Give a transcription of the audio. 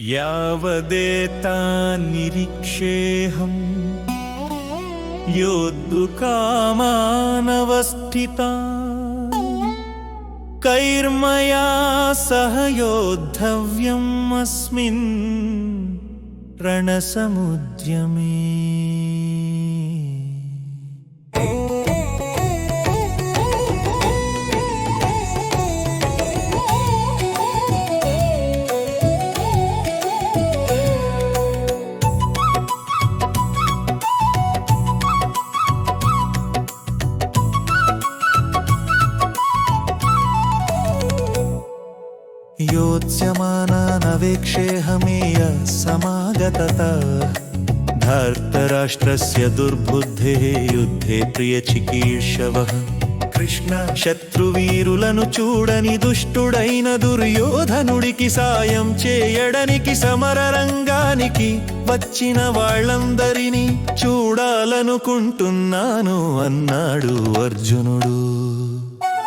यावदेतान्निरीक्षेऽहम् योद्धुकामानवस्थिता। कैर्मया सह योद्धव्यम् अस्मिन् रणसमुद्यमे योत्स्यमानानवेक्षेऽहमेय समागतता धार्तराष्ट्रस्य दुर्बुद्धेः युद्धे ప్రియచికీర్షవः కృష్ణ శత్రువీరులను చూడని దుష్టుడైన దుర్యోధనుడికి సాయం చేయడానికి సమర రంగానికి వచ్చిన వాళ్ళందరినీ చూడాలనుకుంటున్నాను అన్నాడు అర్జునుడు